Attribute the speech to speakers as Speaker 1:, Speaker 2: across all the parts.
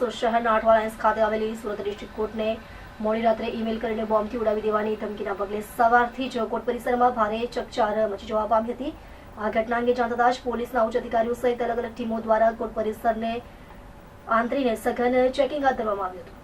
Speaker 1: સુરત શહેરના અઠવા ખાતે આવેલી સુરત ડિસ્ટ્રિક્ટ કોર્ટને મોડી રાત્રે ઈમેલ કરીને બોમ્બથી ઉડાવી દેવાની ધમકીના પગલે સવારથી જ કોર્ટ પરિસરમાં ભારે ચકચાર મચી જવા પામી હતી. આ ઘટના અંગે જાણ થતાં જ પોલીસના ઉચ્ચ અધિકારીઓ સહિત અલગ અલગ ટીમો દ્વારા કોર્ટ પરિસરને આંતરીને સઘન ચેકિંગ હાથ ધરવામાં આવ્યું હતું.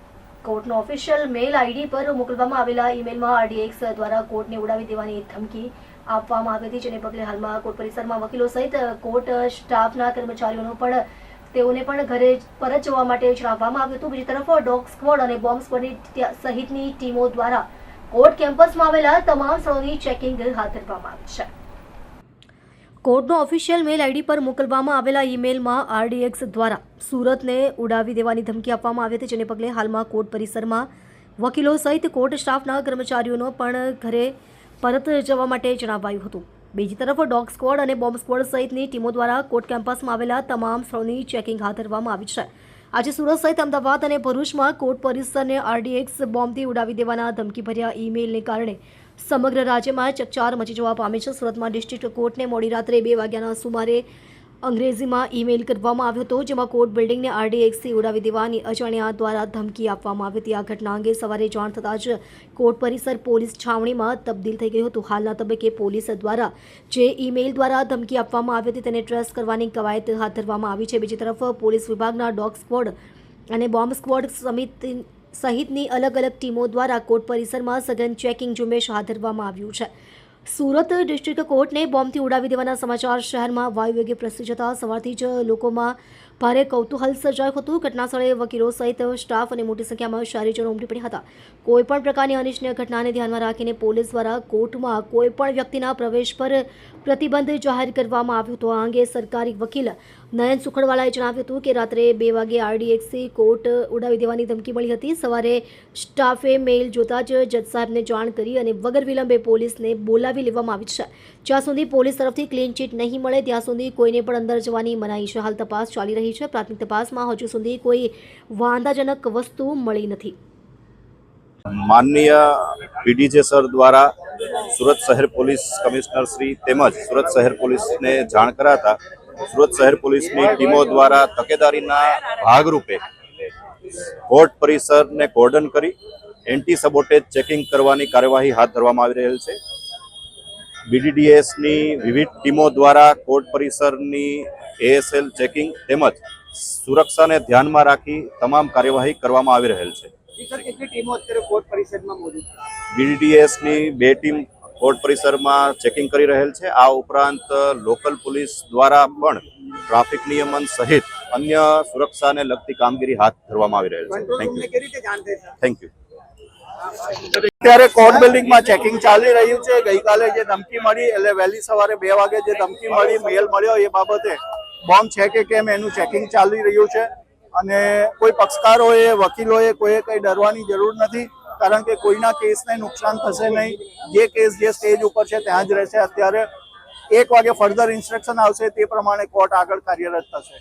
Speaker 1: કોર્ટનો ઓફિશિયલ મેલ આઈડી પર મોકલવામાં આવેલા ઈમેલમાં આરડીએક્સ દ્વારા કોર્ટને ઉડાવી દેવાની ધમકી આપવામાં આવી હતી, જેને પગલે હાલમાં કોર્ટ પરિસરમાં વકીલો સહિત કોર્ટ સ્ટાફના કર્મચારીઓનો પણ તેઓને પણ ઘરે પરત જવા માટે જણાવવામાં આવ્યું હતું. બીજી તરફ, ડોગ સ્ક્વોડ અને બોમ્બ સ્ક્વોડની સહિતની ટીમો દ્વારા કોર્ટ કેમ્પસમાં આવેલા તમામ સ્થળોની ચેકિંગ હાથ ધરવામાં આવી છે. કોર્ટનો ઓફિશિયલ મેલ આઈડી પર મોકલવામાં આવેલા ઈમેલમાં આરડીએક્સ દ્વારા સુરતને ઉડાવી દેવાની ધમકી આપવામાં આવી હતી, જેને પગલે હાલમાં કોર્ટ પરિસરમાં વકીલો સહિત કોર્ટ સ્ટાફના કર્મચારીઓનો પણ ઘરે પરત જવા માટે જણાવાયું હતું. બીજી તરફ ડોગ સ્ક્વોડ અને બોમ્બ સ્ક્વોડ સહિતની ટીમો દ્વારા કોર્ટ કેમ્પસમાં આવેલા તમામ સ્થળોની ચેકિંગ હાથ ધરવામાં આવી છે. આજે સુરત સહિત અમદાવાદ અને ભરૂચમાં કોર્ટ પરિસરને આરડીએક્સ બોમ્બથી ઉડાવી દેવાના ધમકીભર્યા ઈમેલને કારણે સમગ્ર રાજ્યમાં ચકચાર મચી જવા પામી છે. સુરતમાં ડિસ્ટ્રિક્ટ કોર્ટને મોડી રાત્રે બે વાગ્યાના સુમારે અંગ્રેજીમાં ઈમેલ કરવામાં આવ્યો હતો, જેમાં કોર્ટ બિલ્ડિંગને આરડીએક્સથી ઉડાવી દેવાની અજાણ્યા દ્વારા ધમકી આપવામાં આવી હતી. આ ઘટના અંગે સવારે જાણ થતાં જ કોર્ટ પરિસર પોલીસ છાવણીમાં તબદીલ થઈ ગયું હતું. હાલના તબક્કે પોલીસ દ્વારા જે ઈમેલ દ્વારા ધમકી આપવામાં આવી હતી તેને ટ્રેસ કરવાની કવાયત હાથ ધરવામાં આવી છે. બીજી તરફ, પોલીસ વિભાગના ડોગ સ્ક્વોડ અને બોમ્બ સ્ક્વોડ સમિતિ સહિતની અલગ અલગ ટીમો દ્વારા કોર્ટ પરિસરમાં સઘન ચેકિંગ ઝુંબેશ હાથ ધરવામાં આવ્યું છે. સુરત ડિસ્ટ્રિક્ટ કોર્ટને બોમ્બથી ઉડાવી દેવાના સમાચાર શહેરમાં વાયુવેગે પ્રસરી જતા સવારથી જ લોકોમાં ભારે કૌતૂહલ સર્જાયું હતું. ઘટના સ્થળે વકીલો સહિત સ્ટાફ અને મોટી સંખ્યામાં શહેરીજનો ઉમટી પડ્યા હતા. કોઈપણ પ્રકારની અનિચ્છનીય ઘટનાને ધ્યાનમાં રાખીને પોલીસ દ્વારા કોર્ટમાં કોઈપણ વ્યક્તિના પ્રવેશ પર પ્રતિબંધ જાહેર કરવામાં આવ્યો હતો. આ અંગે સરકારી વકીલ નયન સુખડવાલાએ જણાવ્યું હતું કે રાત્રે બે વાગે આરડીએક્સી કોર્ટ ઉડાવી દેવાની ધમકી મળી હતી. સવારે સ્ટાફે મેઇલ જોતા જ જજ સાહેબને જાણ કરી અને વગર વિલંબે પોલીસને બોલાવી લેવામાં આવી છે. જ્યાં સુધી પોલીસ તરફથી ક્લીન ચીટ નહીં મળે, ત્યાં સુધી કોઈને પણ અંદર જવાની મનાઈ છે. હાલ તપાસ ચાલી રહી છે. પ્રાથમિક તપાસમાં હજુ સુધી કોઈ વાંધાજનક વસ્તુ મળી નથી.
Speaker 2: માનનીય પીડીજે સર દ્વારા સુરત શહેર પોલીસ કમિશનર શ્રી તેમજ સુરત શહેર પોલીસને જાણ કરાતા સુરત શહેર પોલીસની ટીમો દ્વારા તકેદારીના ભાગરૂપે કોર્ટ પરિસરને કોર્ડન કરી એન્ટી સબોટેજ ચેકિંગ કરવાની કાર્યવાહી હાથ ધરવામાં આવી રહેલ છે. બીડીડીએસની વિવિધ ટીમો દ્વારા કોર્ટ પરિસરની એએસએલ ચેકિંગ તેમજ સુરક્ષાને ધ્યાનમાં રાખી તમામ કાર્યવાહી કરવામાં આવી રહેલ છે. બીડીડીએસની બે ટીમ કોર્ટ પરિસરમાં ચેકિંગ કરી રહેલ છે. આ ઉપરાંત લોકલ પોલીસ દ્વારા પણ ટ્રાફિક નિયમન સહિત અન્ય સુરક્ષાને લગતી કામગીરી હાથ ધરવામાં આવી રહેલ છે. યુ થેન્ક યુ
Speaker 3: અત્યારે કોર્ટ બિલ્ડિંગમાં ચેકિંગ ચાલી રહ્યું છે. ગઈકાલે જે ધમકી મળી એટલે વહેલી સવારે બે વાગે જે ધમકી મળી મેલ મળ્યો એ બાબતે બોમ્બ છે કે કેમ એનું ચેકિંગ ચાલી રહ્યું છે અને કોઈ પક્ષકારોએ, વકીલોએ, કોઈએ કંઈ ડરવાની જરૂર નથી, કારણ કે કોઈના કેસને નુકસાન થશે નહીં. જે કેસ જે સ્ટેજ ઉપર છે ત્યાં જ રહેશે. અત્યારે એક વાગે ફર્ધર ઇન્સ્ટ્રક્શન આવશે તે પ્રમાણે કોર્ટ આગળ કાર્યરત થશે.